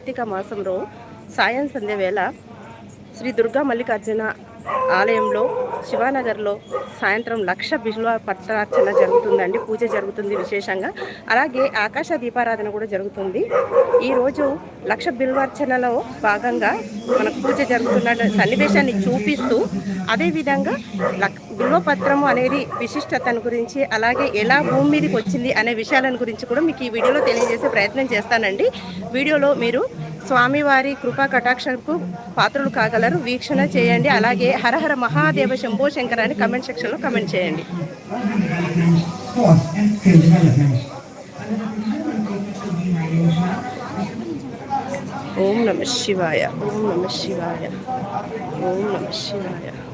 కార్తీక మాసంలో సాయం సంధ్య వేళ శ్రీ దుర్గా మల్లికార్జున ఆలయంలో శివానగర్లో సాయంత్రం లక్ష బిల్వ పత్రార్చన జరుగుతుందండి. పూజ జరుగుతుంది విశేషంగా. అలాగే ఆకాశ దీపారాధన కూడా జరుగుతుంది. ఈరోజు లక్ష బిల్వార్చనలో భాగంగా మనకు పూజ జరుగుతున్న సన్నివేశాన్ని చూపిస్తూ అదేవిధంగా ధృవపత్రము అనేది విశిష్టతను గురించి అలాగే ఎలా భూమి మీదకి వచ్చింది అనే విషయాలను గురించి కూడా మీకు ఈ వీడియోలో తెలియజేసే ప్రయత్నం చేస్తానండి. వీడియోలో మీరు స్వామివారి కృపా కటాక్షకు పాత్రలు కాగలరు వీక్షణ చేయండి. అలాగే హరహర మహాదేవ శంభో శంకర అని కమెంట్ సెక్షన్లో కమెంట్ చేయండి. ఓం నమ శివాయ ఓం నమ శివాయ ఓం నమ శివాయ.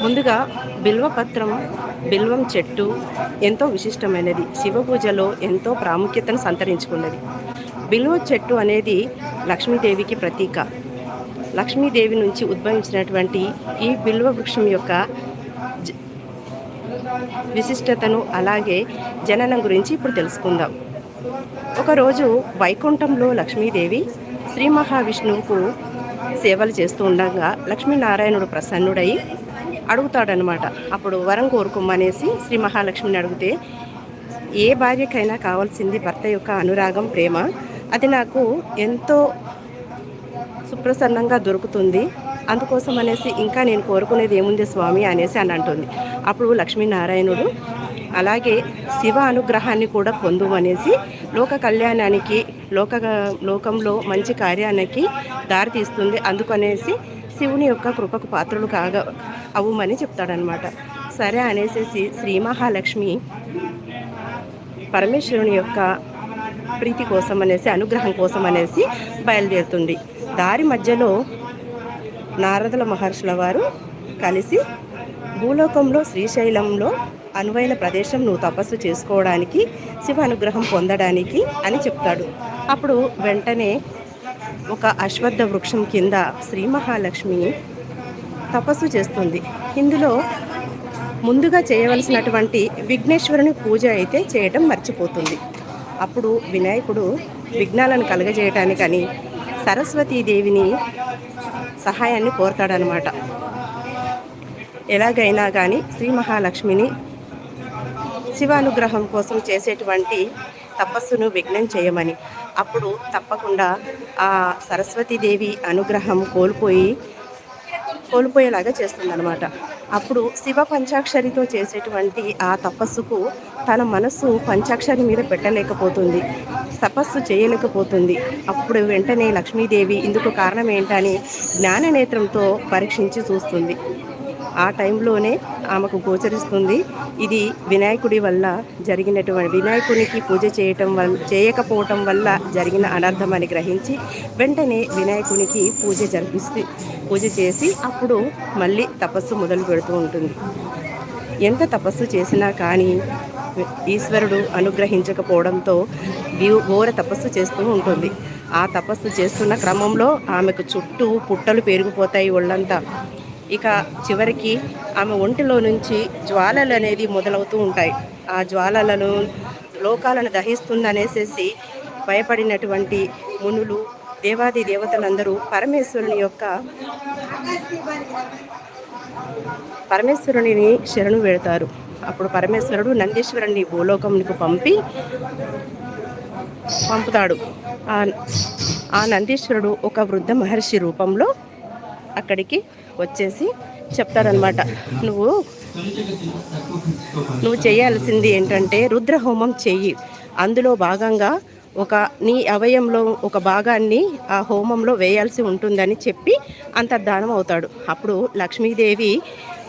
ముందుగా బిల్వపత్రం బిల్వం చెట్టు ఎంతో విశిష్టమైనది. శివ పూజలో ఎంతో ప్రాముఖ్యతను సంతరించుకున్నది. బిల్వ చెట్టు అనేది లక్ష్మీదేవికి ప్రతీక. లక్ష్మీదేవి నుంచి ఉద్భవించినటువంటి ఈ బిల్వ వృక్షం యొక్క జ- విశిష్టతను అలాగే జననం గురించి ఇప్పుడు తెలుసుకుందాం. ఒకరోజు వైకుంఠంలో లక్ష్మీదేవి శ్రీ మహావిష్ణువుకు సేవలు చేస్తూ ఉండగా లక్ష్మీనారాయణుడు ప్రసన్నుడై అడుగుతాడనమాట అప్పుడు వరం కోరుకోమనేసి శ్రీ మహాలక్ష్మిని అడిగితే ఏ భార్యకైనా కావాల్సింది భర్త యొక్క అనురాగం ప్రేమ. అది నాకు ఎంతో సుప్రసన్నంగా దొరుకుతుంది. అందుకోసం అనేసి ఇంకా నేను కోరుకునేది ఏముంది స్వామి? అనేసి అని అంటుంది. అప్పుడు లక్ష్మీనారాయణుడు అలాగే శివ అనుగ్రహాన్ని కూడా పొందుమనేసి లోక కళ్యాణానికి లోక లోకంలో మంచి కార్యానికి దారి తీస్తుంది అందుకనేసి శివుని యొక్క కృపకు పాత్రలు కాగా అవ్వమని చెప్తాడనమాట సరే అనేసి శ్రీ మహాలక్ష్మి పరమేశ్వరుని యొక్క ప్రీతి కోసం అనేసి అనుగ్రహం కోసం అనేసి బయలుదేరుతుంది. దారి మధ్యలో నారదుల మహర్షుల వారు కలిసి భూలోకంలో శ్రీశైలంలో అనువైన ప్రదేశం నువ్వు తపస్సు చేసుకోవడానికి శివ అనుగ్రహం పొందడానికి అని చెప్తాడు. అప్పుడు వెంటనే ఒక అశ్వత్థ వృక్షం కింద శ్రీ మహాలక్ష్మి తపస్సు చేస్తుంది. ఇందులో ముందుగా చేయవలసినటువంటి విఘ్నేశ్వరుని పూజ అయితే చేయటం మర్చిపోతుంది. అప్పుడు వినాయకుడు విఘ్నాలను కలగజేయటానికని సరస్వతీదేవిని సహాయాన్ని కోరతాడనమాట ఎలాగైనా కానీ శ్రీ మహాలక్ష్మిని శివానుగ్రహం కోసం చేసేటువంటి తపస్సును విఘ్నం చేయమని. అప్పుడు తప్పకుండా ఆ సరస్వతీదేవి అనుగ్రహం కోల్పోయి కోల్పోయేలాగా చేస్తుందన్నమాట. అప్పుడు శివ పంచాక్షరితో చేసేటువంటి ఆ తపస్సుకు తన మనస్సు పంచాక్షరి మీద పెట్టలేకపోతుంది. తపస్సు చేయలేకపోతుంది. అప్పుడు వెంటనే లక్ష్మీదేవి ఇందుకు కారణం ఏంటని జ్ఞాననేత్రంతో పరీక్షించి చూస్తుంది. ఆ టైంలోనే ఆమెకు గోచరిస్తుంది. ఇది వినాయకుడి వల్ల జరిగినటువంటి వినాయకునికి పూజ చేయటం వల్ల చేయకపోవటం వల్ల జరిగిన అనర్థం అని గ్రహించి వెంటనే వినాయకునికి పూజ జరిపిస్తే పూజ చేసి అప్పుడు మళ్ళీ తపస్సు మొదలు పెడుతూ ఉంటుంది. ఎంత తపస్సు చేసినా కానీ ఈశ్వరుడు అనుగ్రహించకపోవడంతో ఘోర తపస్సు చేస్తూ ఉంటుంది. ఆ తపస్సు చేస్తున్న క్రమంలో ఆమెకు చుట్టూ పుట్టలు పెరిగిపోతాయి ఒళ్ళంతా. ఇక చివరికి ఆమె ఒంటిలో నుంచి జ్వాలలు అనేది మొదలవుతూ ఉంటాయి. ఆ జ్వాలలను లోకాలను దహిస్తుందనేసేసి భయపడినటువంటి మునులు దేవాది దేవతలందరూ పరమేశ్వరుని యొక్క పరమేశ్వరుని శరణు వెడతారు అప్పుడు పరమేశ్వరుడు నందీశ్వరుని భూలోకంకు పంపి పంపుతాడు. ఆ ఆ నందీశ్వరుడు ఒక వృద్ధ మహర్షి రూపంలో అక్కడికి వచ్చేసి చెప్తారనమాట నువ్వు నువ్వు చేయాల్సింది ఏంటంటే రుద్రహోమం చెయ్యి. అందులో భాగంగా ఒక నీ అవయంలో ఒక భాగాన్ని ఆ హోమంలో వేయాల్సి ఉంటుందని చెప్పి అంతర్ధానం అవుతాడు. అప్పుడు లక్ష్మీదేవి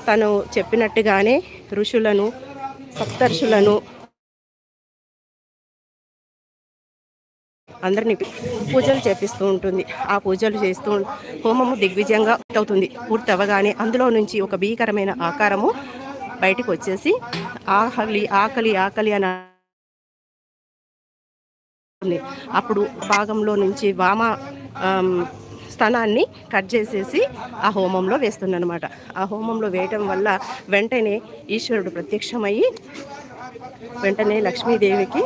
తను చెప్పినట్టుగానే ఋషులను సప్తర్షులను అందరినీ పూజలు చేపిస్తూ ఉంటుంది. ఆ పూజలు చేస్తూ హోమము దిగ్విజయంగా అవుతుంది. పూర్తి అవ్వగానే అందులో నుంచి ఒక భీకరమైన ఆకారము బయటకు వచ్చేసి ఆకలి ఆకలి ఆకలి అని అప్పుడు భాగంలో నుంచి వామ స్థనాన్ని కట్ చేసేసి ఆ హోమంలో వేస్తుందన్నమాట. ఆ హోమంలో వేయటం వల్ల వెంటనే ఈశ్వరుడు ప్రత్యక్షమయ్యి వెంటనే లక్ష్మీదేవికి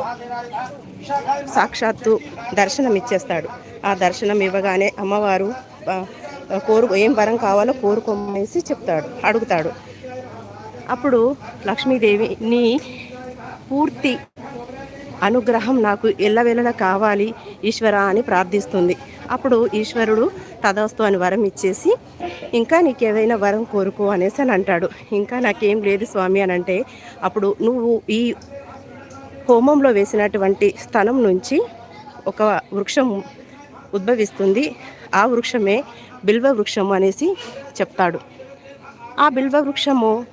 సాక్షాత్తు దర్శనం ఇచ్చేస్తాడు. ఆ దర్శనం ఇవ్వగానే అమ్మవారు కోరు ఏం వరం కావాలో కోరుకోమనేసి చెప్తాడు అడుగుతాడు. అప్పుడు లక్ష్మీదేవి నీ పూర్తి అనుగ్రహం నాకు ఎల్లవేళలా కావాలి ఈశ్వర అని ప్రార్థిస్తుంది. అప్పుడు ఈశ్వరుడు తదాస్తు అని వరం ఇచ్చేసి ఇంకా నీకేదైనా వరం కోరుకో అనేసి అని అంటాడు. ఇంకా నాకేం లేదు స్వామి అని అంటే అప్పుడు నువ్వు ఈ హోమంలో వేసినటువంటి స్థలం నుంచి ఒక వృక్షం ఉద్భవిస్తుంది. ఆ వృక్షమే బిల్వ వృక్షము అనేసి చెప్తాడు. ఆ బిల్వ వృక్షము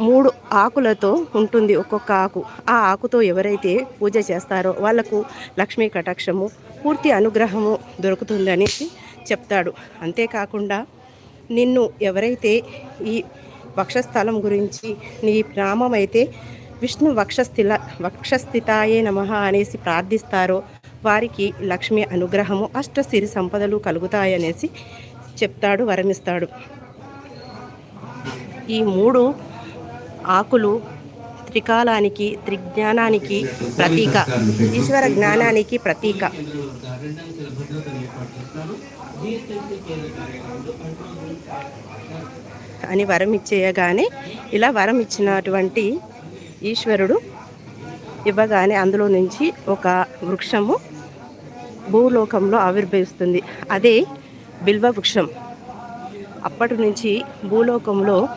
మూడు ఆకులతో ఉంటుంది ఒక్కొక్క ఆకు. ఆ ఆకుతో ఎవరైతే పూజ చేస్తారో వాళ్ళకు లక్ష్మీ కటాక్షము పూర్తి అనుగ్రహము దొరుకుతుందనేసి చెప్తాడు. అంతేకాకుండా నిన్ను ఎవరైతే ఈ వక్షస్థలం గురించి నీ నామం అయితే విష్ణు వక్షస్థిల వక్షస్థితాయే నమ అనేసి ప్రార్థిస్తారో వారికి లక్ష్మి అనుగ్రహము అష్ట సిరి సంపదలు కలుగుతాయనేసి చెప్తాడు వరమిస్తాడు. ఈ మూడు ఆకులు త్రికాలానికి త్రిజ్ఞానానికి ప్రతీక. ఈశ్వర జ్ఞానానికి ప్రతీక. అని వరం ఇచ్చేయగానే ఇలా వరం ఇచ్చినటువంటి ఈశ్వరుడు ఇవ్వగానే అందులో నుంచి ఒక వృక్షము భూలోకంలో ఆవిర్భవిస్తుంది. అదే బిల్వ వృక్షం. అప్పటి నుంచి భూలోకంలో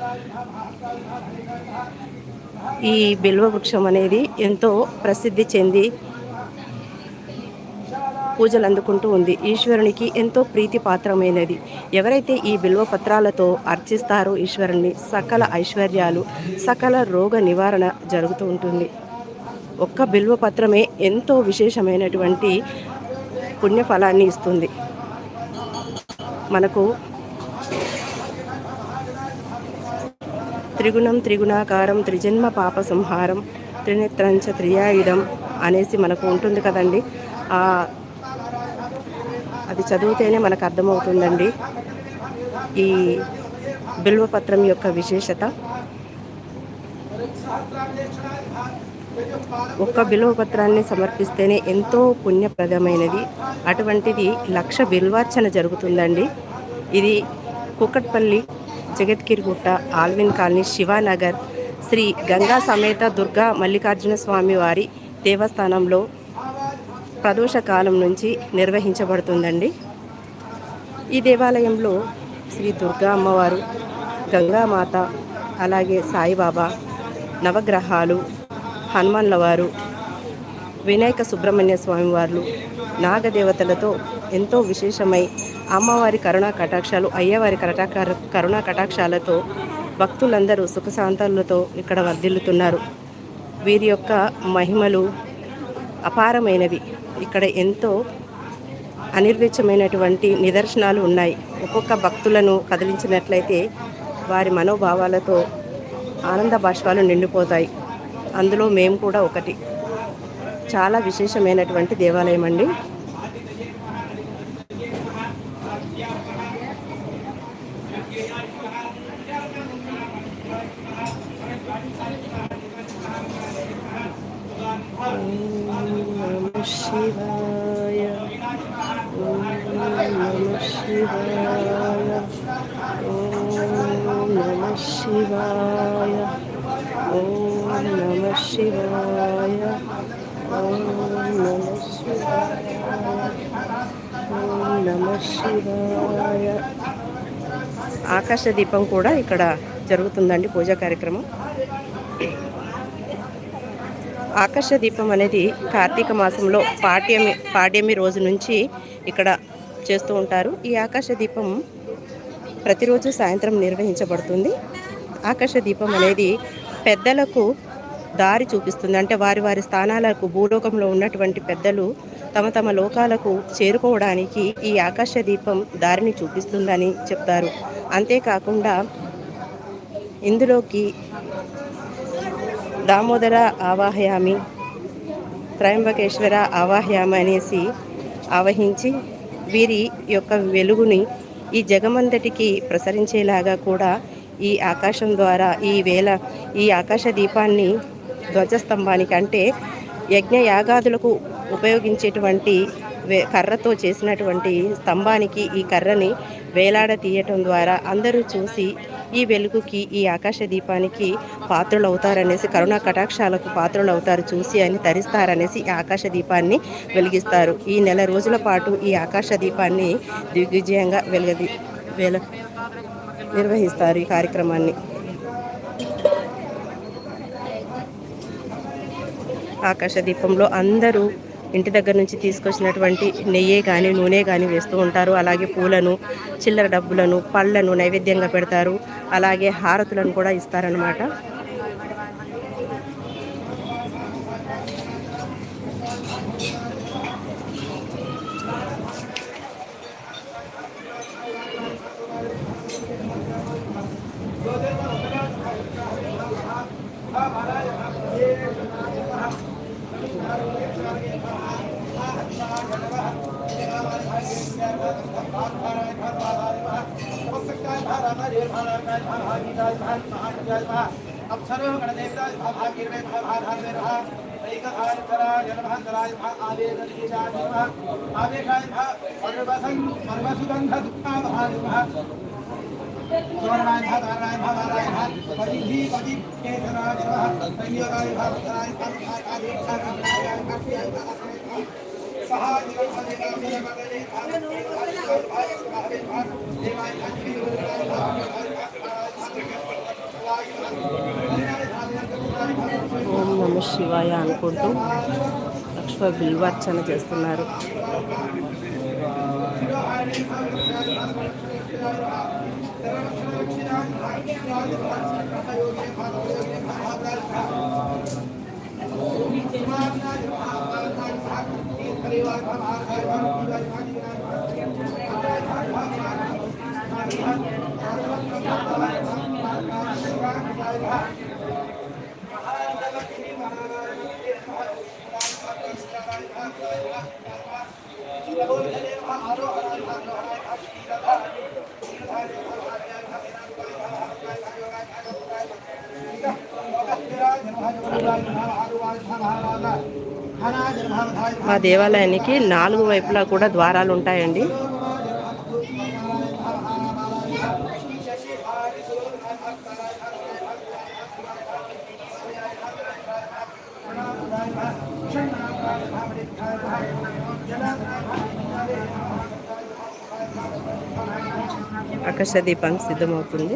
ఈ బిల్వ వృక్షం అనేది ఎంతో ప్రసిద్ధి చెంది పూజలు అందుకుంటూ ఉంది. ఈశ్వరునికి ఎంతో ప్రీతి పాత్రమైనది ఎవరైతే ఈ బిల్వ పత్రాలతో అర్చిస్తారో ఈశ్వరుని సకల ఐశ్వర్యాలు సకల రోగ నివారణ జరుగుతూ ఉంటుంది. ఒక్క బిల్వ పత్రమే ఎంతో విశేషమైనటువంటి పుణ్యఫలాన్ని ఇస్తుంది. మనకు త్రిగుణం త్రిగుణాకారం త్రిజన్మ పాప సంహారం త్రినేత్రంచ త్రియాయుధం అనేసి మనకు ఉంటుంది కదండి. అది చదివితేనే మనకు అర్థమవుతుందండి. ఈ బిల్వపత్రం యొక్క విశేషత. ఒక్క బిల్వపత్రాన్ని సమర్పిస్తేనే ఎంతో పుణ్యప్రదమైనది. అటువంటిది లక్ష బిల్వార్చన జరుగుతుందండి. ఇది కుక్కట్పల్లి జగద్గిరిగుట్ట ఆల్విన్ కాలనీ శివానగర్ శ్రీ గంగా సమేత దుర్గా మల్లికార్జున స్వామి వారి దేవస్థానంలో ప్రదోష కాలం నుంచి నిర్వహించబడుతుందండి. ఈ దేవాలయంలో శ్రీ దుర్గా అమ్మవారు గంగామాత అలాగే సాయిబాబా నవగ్రహాలు హనుమాన్ల వారు వినాయక సుబ్రహ్మణ్య స్వామివార్లు నాగదేవతలతో ఎంతో విశేషమై అమ్మవారి కరుణా కటాక్షాలు అయ్యవారి కటాకార కరుణా కటాక్షాలతో భక్తులందరూ సుఖశాంతాలతో ఇక్కడ వర్ధిల్లుతున్నారు. వీరి యొక్క మహిమలు అపారమైనవి. ఇక్కడ ఎంతో అనిర్వచ్యమైనటువంటి నిదర్శనాలు ఉన్నాయి. ఒక్కొక్క భక్తులను కదిలించినట్లయితే వారి మనోభావాలతో ఆనంద బాష్పాలు నిండిపోతాయి. అందులో మేము కూడా ఒకటి. చాలా విశేషమైనటువంటి దేవాలయం అండి ఓం నమః శివాయ ఓం నమః శివాయ ఓం నమః శివాయ. ఓం నమః శివాయ. ఓం నమ శివాయ ఓం శివాయ. ఆకాశ దీపం కూడా ఇక్కడ జరుగుతుందండి పూజా కార్యక్రమం. ఆకాశ దీపం అనేది కార్తీక మాసంలో పాడ్యమి పాడ్యమి రోజు నుంచి ఇక్కడ చేస్తూ ఉంటారు. ఈ ఆకాశ దీపం ప్రతిరోజు సాయంత్రం నిర్వహించబడుతుంది. ఆకాశ దీపం అనేది పెద్దలకు దారి చూపిస్తుంది. అంటే వారి వారి స్థానాలకు భూలోకంలో ఉన్నటువంటి పెద్దలు తమ తమ లోకాలకు చేరుకోవడానికి ఈ ఆకాశ దీపం దారిని చూపిస్తుందని చెప్తారు. అంతేకాకుండా ఇందులోకి దామోదర ఆవాహయామి త్రయంబకేశ్వర ఆవాహయామి అనేసి ఆవహించి వీరి యొక్క వెలుగుని ఈ జగమంతటికి ప్రసరించేలాగా కూడా ఈ ఆకాశం ద్వారా ఈ వేల ఈ ఆకాశ దీపాన్ని ధ్వజస్తంభానికి అంటే యజ్ఞ యాగాదులకు ఉపయోగించేటువంటి వే- కర్రతో చేసినటువంటి స్తంభానికి ఈ కర్రని వేలాడ తీయటం ద్వారా అందరూ చూసి ఈ వెలుగుకి ఈ ఆకాశ దీపానికి పాత్రలు అవుతారనేసి కరుణా కటాక్షాలకు పాత్రలు అవుతారు చూసి అని తరిస్తారనేసి ఈ ఆకాశ దీపాన్ని వెలిగిస్తారు. ఈ నెల రోజుల పాటు ఈ ఆకాశ దీపాన్ని దిగ్విజయంగా వెలుగది వెల నిర్వహిస్తారు ఈ కార్యక్రమాన్ని. ఆకాశ దీపంలో అందరూ ఇంటి దగ్గర నుంచి తీసుకొచ్చినటువంటి నెయ్యే కానీ నూనె కానీ వేస్తూ ఉంటారు. అలాగే పూలను చిల్లర డబ్బులను పళ్ళను నైవేద్యంగా పెడతారు. అలాగే హారతులను కూడా ఇస్తారనమాట गणदेवताय भाभागिरवे भाभाधारवे रहा ऐकहारतराय नमः भा आवेदनीजाय नमः आवेशाय भा सर्वसं सर्वसुगन्ध दुःखावहाय नमः सुवर्णाय भा धाराय भा धाराय भा पदिहि पदि केतनाय नमः संयोगाय भा धाराय भा धाराय आदेशाय भा धाराय भा सहाय भा देवाय भा देवाय भा देवाय ఓం నమ శివాయ అనుకుంటూ లక్ష్మ బిల్వార్చన చేస్తున్నారు. మా దేవాలయానికి నాలుగు వైపులా కూడా ద్వారాలు ఉంటాయండి. ఆకాశ దీపం సిద్ధమవుతుంది.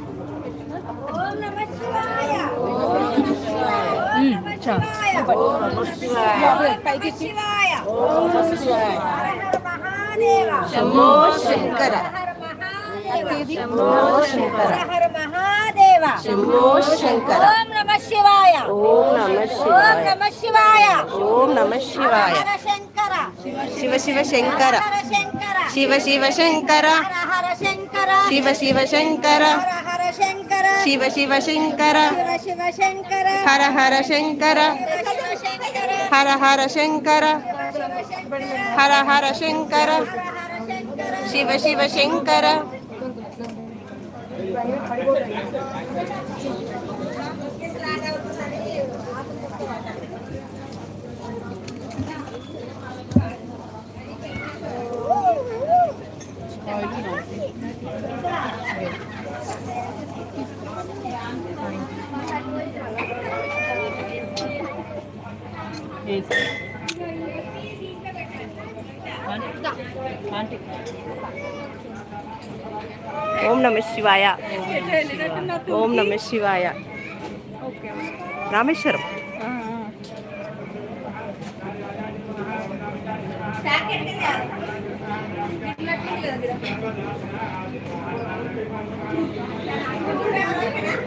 శంభో శంకర శంభో శంకర శంభో శంకర ఓం నమ శివాయ ఓం నమ ఓం శివాయ నమ శివాయ ఓం నమ శివాయ శివ శివ శంకర. శివ శివ శంకర. శివ శివ శంకర. హర హర శంకర శివ శివ శంకర శివ శివ శంకర హర హర శంకర శివ శంకర హర హర శంకర హర హర శంకర హర హర శంకర శివ శివ శంకర ప్లీజ్ ఆంటీ ఓం నమ శివాయ ఓం నమ శివాయ రామేశ్వరం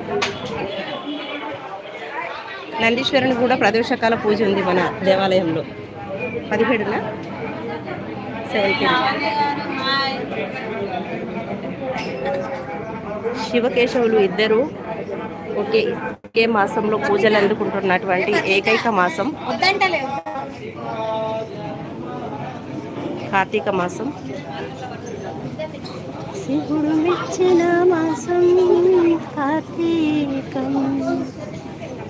Thank you. నందీశ్వరుని కూడా ప్రదోషకాల పూజ ఉంది మన దేవాలయంలో. పదిహేడున? సెవెంటీన్ శివకేశవులు ఇద్దరు ఒకే ఒకే మాసంలో పూజలు అందుకుంటున్నటువంటి ఏకైక మాసం. కార్తీక మాసం. శివుడు మెచ్చిన మాసం కార్తీకం.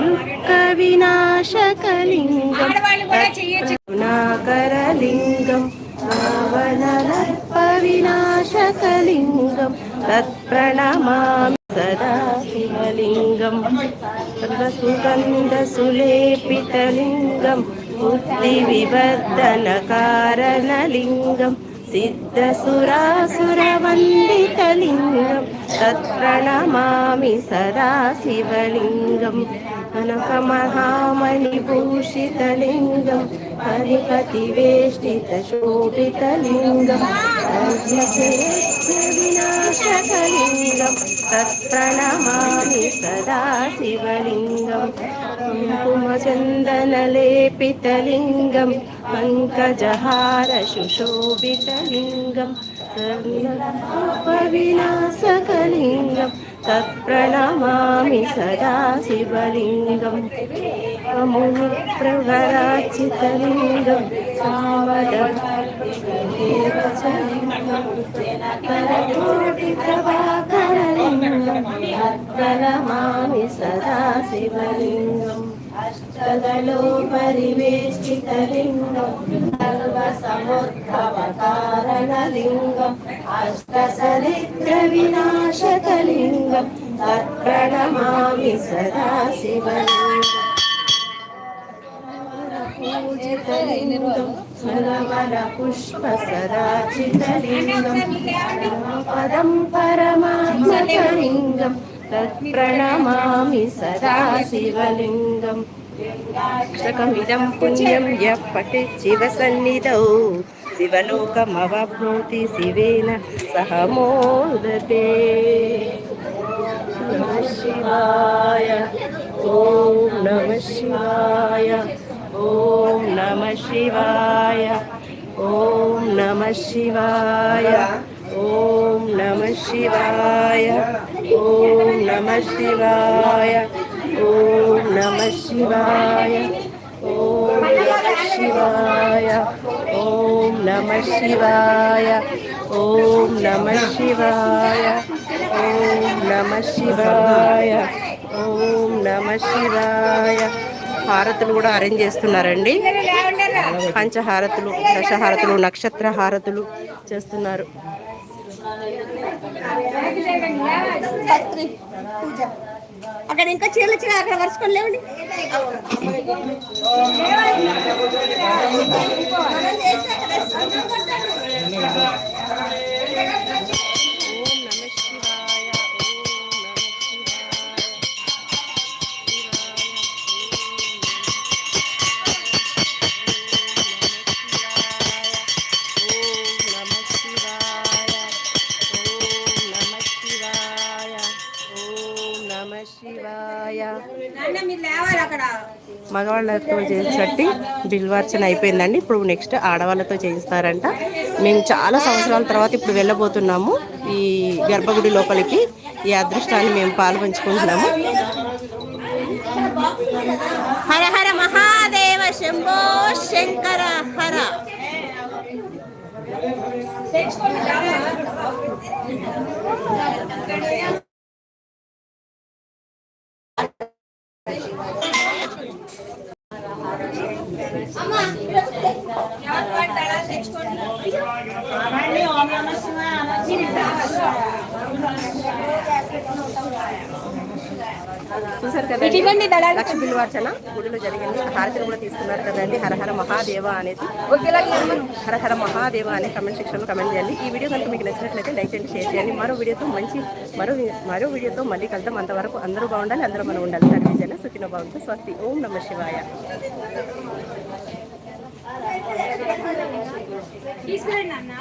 దుఃఖ వినాశకలింగం కరుణాకరలింగం భావనలర్ప వినాశకలింగం తత్ప్రణమామి సదాశివలింగం సర్వసుగంధ సులేపితలింగం బుద్ధి వివర్ధన కారణలింగం सिद्धसुरासुरवन्दितलिङ्गं तत्प्रणमामि सदा शिवलिङ्गं कनकमहामणिभूषितलिङ्गं हरिपतिवेष्टितशोभितलिङ्गं विनाशकलिङ्गं तत्प्रणमामि सदा शिवलिङ्गम् कुमचन्दनलेपितलिङ्गं पङ्कजहार सुशोभितलिङ्गं सर्वविनाशकलिङ्गं तत्प्रणमामि सदा शिवलिङ्गं प्रभराचितलिङ्गं सावदलिङ्गं तत्प्रणमामि सदा शिवलिङ्गम् జగదలో పరివేష్టిత లింగం సర్వ సముద్భవ కారణ లింగం అష్ట సరిత్ర వినాశక లింగం తత్ప్రణమామి సదా శివలింగం స్మరమర పుష్ప సదాచితలింగం పదం పరమాత్మలింగం తత్ప్రణమామి సదా శివలింగం పుస్తకమిదం పుణ్యం య పఠే శివసన్నిధౌ. శివలోకమవాప్నోతి శివేన సహ మోదతే నమ శివాయ ఓం నమ శివాయ ఓం నమ శివాయ ఓం నమ శివాయ ఓం నమ శివాయ ఓం నమ శివాయ ఓం నమ శివాయ ఓం నమ శివాయ ఓం నమ శివాయ ఓం నమ శివాయ ఓం నమ శివాయ ఓం నమ శివాయ హారతులు కూడా అరేంజ్ చేస్తున్నారండి. పంచహారతులు దశహారతులు నక్షత్ర హారతులు చేస్తున్నారు పూజ. అక్కడ ఇంకా చీరలు చీర అక్కడ వరుసుకొని లేవండి. మగవాళ్ళతో చేసినట్టు బిల్వార్చన అయిపోయిందండి. ఇప్పుడు నెక్స్ట్ ఆడవాళ్ళతో చేయిస్తారంట. మేము చాలా సంవత్సరాల తర్వాత ఇప్పుడు వెళ్ళబోతున్నాము. ఈ గర్భగుడి లోపలికి ఈ అదృష్టాన్ని మేము పాల్పంచుకుంటున్నాము. హర హర మహాదేవ శంభో శంకర హర. చూసారు కదండి లక్ష్మీ బిల్వార్చన గుడిలో జరిగింది. హారతిని కూడా తీసుకున్నారు కదండి. హరహర మహాదేవ అనేది హరహర మహాదేవ అనే కమెంట్ సెక్షన్లో కమెంట్ చేయండి. ఈ వీడియో కనుక మీకు నచ్చినట్లయితే లైక్ చేయండి షేర్ చేయండి. మరో వీడియోతో మంచి మరో మరో వీడియోతో మళ్ళీ కలుద్దాం. అంతవరకు అందరూ బాగుండాలి అందరూ మనం ఉండాలి. సర్వే జన సుఖినో బాగుంటుంది స్వస్తి. ఓం నమ శివాయ. తీసుకురండి అన్న